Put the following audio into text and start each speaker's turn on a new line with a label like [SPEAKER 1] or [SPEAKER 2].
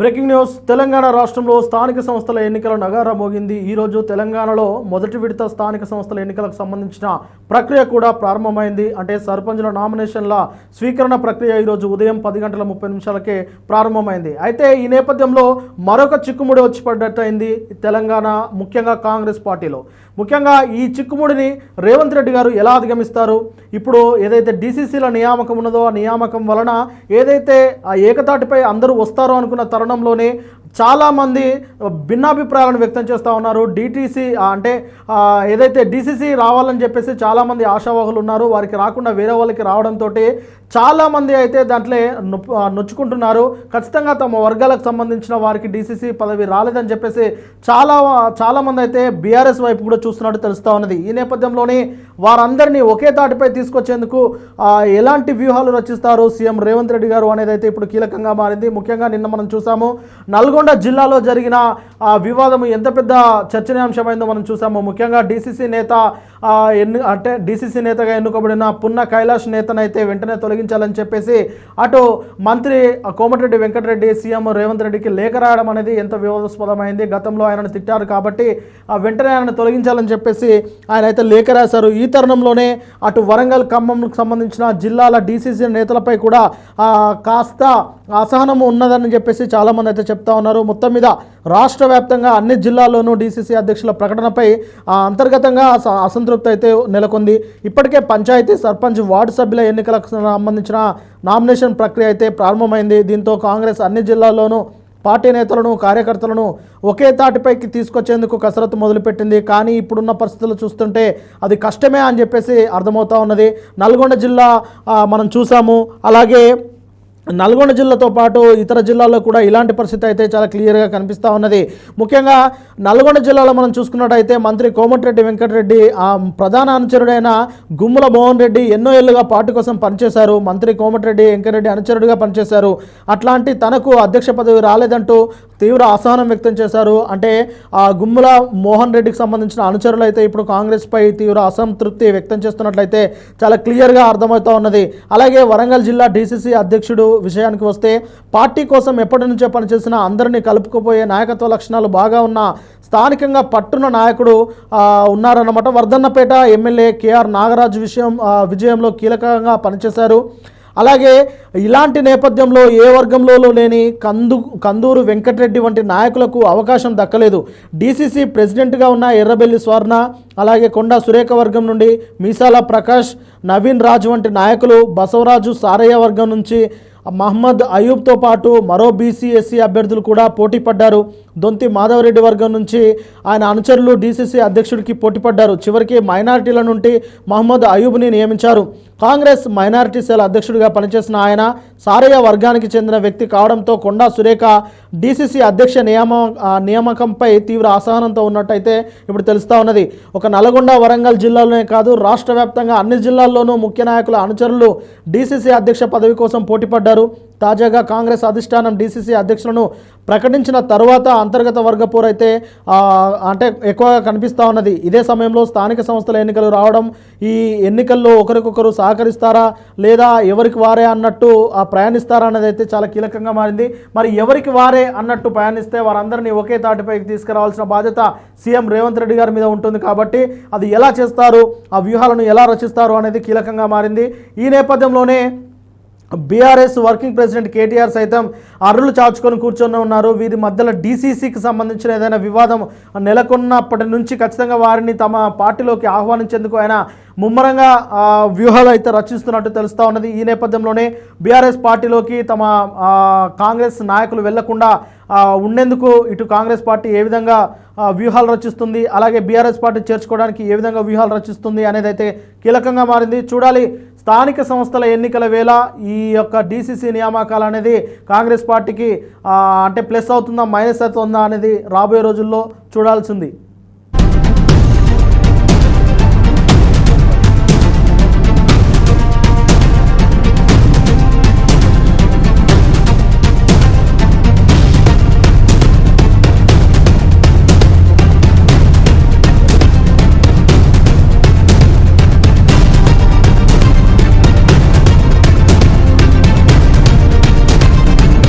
[SPEAKER 1] Breaking news. Telangana రాష్ట్రంలో స్థానిక సంస్థల ఎన్నికల నగారా మోగింది. ఈరోజు తెలంగాణలో మొదటి విడత స్థానిక సంస్థల ఎన్నికలకు సంబంధించిన ప్రక్రియ కూడా ప్రారంభమైంది. అంటే సర్పంచుల నామినేషన్ల స్వీకరణ ప్రక్రియ ఈరోజు ఉదయం పది గంటల ముప్పై నిమిషాలకే ప్రారంభమైంది. అయితే ఈ నేపథ్యంలో మరొక చిక్కుముడి వచ్చి పడ్డట్టయింది తెలంగాణ ముఖ్యంగా కాంగ్రెస్ పార్టీలో. ముఖ్యంగా ఈ చిక్కుముడిని రేవంత్ రెడ్డి గారు ఎలా అధిగమిస్తారు? ఇప్పుడు ఏదైతే డీసీసీల నియామకం ఉన్నదో ఆ నియామకం వలన ఏదైతే ఆ ఏకతాటిపై అందరూ వస్తారో అనుకున్న తరుణంలోనే చాలామంది భిన్నాభిప్రాయాలను వ్యక్తం చేస్తూ ఉన్నారు. డిటీసీ అంటే ఏదైతే డీసీసీ రావాలని చెప్పేసి చాలామంది ఆశావాహులు ఉన్నారు. వారికి రాకుండా వేరే వాళ్ళకి రావడంతో చాలామంది అయితే దాంట్లో నొచ్చుకుంటున్నారు. ఖచ్చితంగా తమ వర్గాలకు సంబంధించిన వారికి డీసీసీ పదవి రాలేదని చెప్పేసి చాలా చాలామంది అయితే బీఆర్ఎస్ వైపు కూడా చూస్తున్నట్టు తెలుస్తూ ఉన్నది. ఈ నేపథ్యంలోనే వారందరినీ ఒకే తాటిపై తీసుకొచ్చేందుకు ఎలాంటి వ్యూహాలు రచిస్తారు? సీఎం రేవంత్ రెడ్డి గారు అనేది అయితే ఇప్పుడు కీలకంగా మారింది. ముఖ్యంగా నిన్న మనం చూసాము నల్గొండ జిల్లాలో జరిగిన వివాదం ఎంత పెద్ద చర్చనీయాంశమైందో మనం చూసాము. ముఖ్యంగా డీసీసీ నేత ఎన్ను అంటే డీసీసీ నేతగా ఎన్నుకోబడిన పున్న కైలాష్ నేతనైతే వెంటనే తొలగించాలని చెప్పేసి అటు మంత్రి కోమటిరెడ్డి వెంకటరెడ్డి సీఎం రేవంత్ రెడ్డికి లేఖ రాయడం అనేది ఎంత వివాదాస్పదమైంది. గతంలో ఆయనను తిట్టారు కాబట్టి ఆ వెంటనే ఆయనను తొలగించాలని చెప్పేసి ఆయన అయితే లేఖ రాశారు. ఈ తరుణంలోనే అటు వరంగల్ ఖమ్మంకు సంబంధించిన జిల్లాల డీసీసీ నేతలపై కూడా కాస్త అసహనం ఉన్నదని చెప్పేసి చాలామంది అయితే చెప్తా ఉన్నారు. మొత్తం మీద రాష్ట్ర వ్యాప్తంగా అన్ని జిల్లాల్లోనూ డీసీసీ అధ్యక్షుల ప్రకటనపై అంతర్గతంగా అసంతృప్తి అయితే నెలకొంది. ఇప్పటికే పంచాయతీ సర్పంచ్ వార్డు సభ్యుల ఎన్నికలకు సంబంధించిన నామినేషన్ ప్రక్రియ అయితే ప్రారంభమైంది. దీంతో కాంగ్రెస్ అన్ని జిల్లాల్లోనూ పార్టీ నేతలను కార్యకర్తలను ఒకే తాటిపైకి తీసుకొచ్చేందుకు కసరత్తు మొదలుపెట్టింది. కానీ ఇప్పుడున్న పరిస్థితులు చూస్తుంటే అది కష్టమే అని చెప్పేసి అర్థమవుతా ఉన్నది. నల్గొండ జిల్లా మనం చూసాము. అలాగే నల్గొండ జిల్లాతో పాటు ఇతర జిల్లాల్లో కూడా ఇలాంటి పరిస్థితి అయితే చాలా క్లియర్గా కనిపిస్తూ ఉన్నది. ముఖ్యంగా నల్గొండ జిల్లాలో మనం చూసుకున్నట్టయితే మంత్రి కోమటిరెడ్డి వెంకటరెడ్డి ఆ ప్రధాన అనుచరుడైన గుమ్ముల మోహన్ రెడ్డి ఎన్నో ఏళ్ళుగా పార్టీ కోసం పనిచేశారు. మంత్రి కోమటిరెడ్డి వెంకటరెడ్డి అనుచరుడిగా పనిచేశారు. అట్లాంటి తనకు అధ్యక్ష పదవి రాలేదంటూ తీవ్ర అసహనం వ్యక్తం చేశారు. అంటే ఆ గుమ్ముల మోహన్ రెడ్డికి సంబంధించిన అనుచరులు అయితే ఇప్పుడు కాంగ్రెస్పై తీవ్ర అసంతృప్తి వ్యక్తం చేస్తున్నట్లయితే చాలా క్లియర్గా అర్థమవుతూ ఉన్నది. అలాగే వరంగల్ జిల్లా డీసీసీ అధ్యక్షుడు విషయానికి వస్తే పార్టీ కోసం ఎప్పటి నుంచో పనిచేసిన అందరినీ కలుపుకుపోయే నాయకత్వ లక్షణాలు బాగా ఉన్న స్థానికంగా పట్టున నాయకుడు ఉన్నారన్నమాట. వర్ధన్నపేట ఎమ్మెల్యే కేఆర్ నాగరాజు విషయం విజయంలో కీలకంగా పనిచేశారు. అలాగే ఇలాంటి నేపథ్యంలో ఏ వర్గంలో లేని కందు కందూరు వెంకటరెడ్డి వంటి నాయకులకు అవకాశం దక్కలేదు. డీసీసీ ప్రెసిడెంట్గా ఉన్న ఎర్రబెల్లి స్వర్ణ అలాగే కొండా సురేఖ వర్గం నుండి మీసాల ప్రకాష్ నవీన్ రాజు వంటి నాయకులు బసవరాజు సారయ్య వర్గం నుంచి మహమ్మద్ అయూబ్తో పాటు మరో బీసీఎస్సీ అభ్యర్థులు కూడా పోటీ పడ్డారు. దొంతి మాధవరెడ్డి వర్గం నుంచి ఆయన అనుచరులు డీసీసీ అధ్యక్షుడికి పోటీపడ్డారు. చివరికి మైనారిటీల నుండి మహమ్మద్ అయూబ్ని నియమించారు. కాంగ్రెస్ మైనారిటీ సెల్ అధ్యక్షుడిగా పనిచేసిన ఆయన సారయ్య వర్గానికి చెందిన వ్యక్తి కావడంతో కొండా సురేఖ డీసీసీ అధ్యక్ష నియామ నియామకంపై తీవ్ర అసహనంతో ఉన్నట్టయితే ఇప్పుడు తెలుస్తూ ఉన్నది. ఒక నల్గొండ వరంగల్ జిల్లాలోనే కాదు రాష్ట్ర వ్యాప్తంగా అన్ని జిల్లాల్లోనూ ముఖ్య నాయకుల అనుచరులు డీసీసీ అధ్యక్ష పదవి కోసం పోటీపడ్డారు. తాజాగా కాంగ్రెస్ అధిష్టానం డీసీసీ అధ్యక్షులను ప్రకటించిన తర్వాత అంతర్గత వర్గ అయితే అంటే ఎక్కువగా కనిపిస్తూ ఉన్నది. ఇదే సమయంలో స్థానిక సంస్థల ఎన్నికలు రావడం ఈ ఎన్నికల్లో ఒకరికొకరు సహకరిస్తారా లేదా ఎవరికి వారే అన్నట్టు ప్రయాణిస్తారా అన్నది అయితే చాలా కీలకంగా మారింది. మరి ఎవరికి వారే అన్నట్టు ప్రయాణిస్తే వారందరినీ ఒకే తాటిపైకి తీసుకురావాల్సిన బాధ్యత సీఎం రేవంత్ రెడ్డి గారి మీద ఉంటుంది కాబట్టి అది ఎలా చేస్తారు ఆ వ్యూహాలను ఎలా రచిస్తారు అనేది కీలకంగా మారింది. ఈ నేపథ్యంలోనే బీఆర్ఎస్ వర్కింగ్ ప్రెసిడెంట్ కేటీఆర్ సైతం అర్రులు చాచుకొని కూర్చొని ఉన్నారు. వీరి మధ్యలో డీసీసీకి సంబంధించిన ఏదైనా వివాదం నెలకొన్నప్పటి నుంచి ఖచ్చితంగా వారిని తమ పార్టీలోకి ఆహ్వానించేందుకు ఆయన ముమ్మరంగా వ్యూహాలు అయితే రచిస్తున్నట్టు తెలుస్తూ ఉన్నది. ఈ నేపథ్యంలోనే బీఆర్ఎస్ పార్టీలోకి తమ కాంగ్రెస్ నాయకులు వెళ్ళకుండా ఉండేందుకు ఇటు కాంగ్రెస్ పార్టీ ఏ విధంగా వ్యూహాలు రచిస్తుంది అలాగే బీఆర్ఎస్ పార్టీ చేర్చుకోవడానికి ఏ విధంగా వ్యూహాలు రచిస్తుంది అనేది అయితే కీలకంగా మారింది. చూడాలి స్థానిక సంస్థల ఎన్నికల వేళ ఈ యొక్క డీసీసీ నియామకాలు అనేది కాంగ్రెస్ పార్టీకి అంటే ప్లస్ అవుతుందా మైనస్ అవుతుందా అనేది రాబోయే రోజుల్లో చూడాల్సింది.